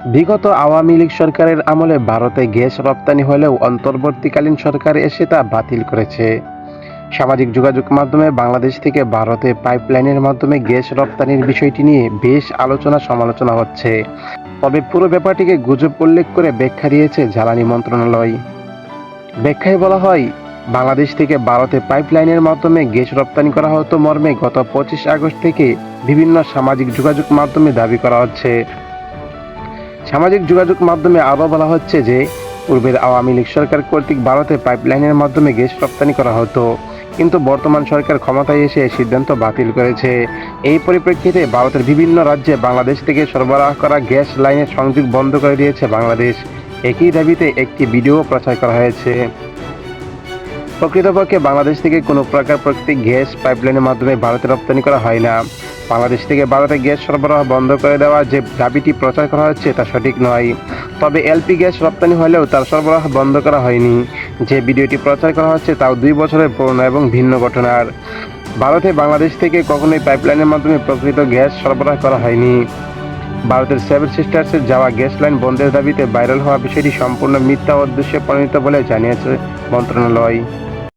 বিগত আওয়ামী লীগ সরকারের আমলে ভারতে গ্যাস রপ্তানি হলেও অন্তর্বর্তীকালীন সরকার এসে তা বাতিল করেছে। সামাজিক যোগাযোগ মাধ্যমে বাংলাদেশ থেকে ভারতে পাইপলাইনের মাধ্যমে গ্যাস রপ্তানির বিষয়টি নিয়ে বেশ আলোচনা সমালোচনা হচ্ছে। তবে পুরো ব্যাপারটিকে গুজব উল্লেখ করে ব্যাখ্যা দিয়েছে জ্বালানি মন্ত্রণালয়। ব্যাখ্যায় বলা হয়, বাংলাদেশ থেকে ভারতে পাইপলাইনের মাধ্যমে গ্যাস রপ্তানি করা হতো মর্মে গত পঁচিশ আগস্ট থেকে বিভিন্ন সামাজিক যোগাযোগ মাধ্যমে দাবি করা হচ্ছে। সামাজিক যোগাযোগ মাধ্যমে আরও বলা হচ্ছে যে, পূর্বের আওয়ামী লীগ সরকার কর্তৃক ভারতে পাইপলাইনের মাধ্যমে গ্যাস রপ্তানি করা হতো। কিন্তু বর্তমান সরকার ক্ষমতায় এসে সিদ্ধান্ত বাতিল করেছে। এই পরিপ্রেক্ষিতে ভারতের বিভিন্ন রাজ্যে বাংলাদেশ থেকে সরবরাহ করা গ্যাস লাইনের সংযোগ বন্ধ করে দিয়েছে বাংলাদেশ। একই দাবিতে একটি ভিডিও প্রচার করা হয়েছে। প্রকৃতপক্ষে বাংলাদেশ থেকে কোনো প্রকার প্রাকৃতিক গ্যাস পাইপলাইনের মাধ্যমে ভারতে রপ্তানি করা হয় না। বাংলাদেশ থেকে ভারতে গ্যাস সরবরাহ বন্ধ করে দেওয়া যে দাবিটি প্রচার করা হচ্ছে, তা সঠিক নয়। তবে এলপি গ্যাস রপ্তানি হলেও তার সরবরাহ বন্ধ করা হয়নি। যে ভিডিওটি প্রচার করা হচ্ছে, তাও দুই বছরের পুরনো এবং ভিন্ন ঘটনার। ভারতে বাংলাদেশ থেকে কখনোই পাইপলাইনের মাধ্যমে প্রকৃত গ্যাস সরবরাহ করা হয়নি। ভারতের সেভেন সিস্টার্সে যাওয়া গ্যাস লাইন বন্ধের দাবিতে ভাইরাল হওয়া বিষয়টি সম্পূর্ণ মিথ্যা উদ্দেশ্যে পরিণত বলে জানিয়েছে মন্ত্রণালয়।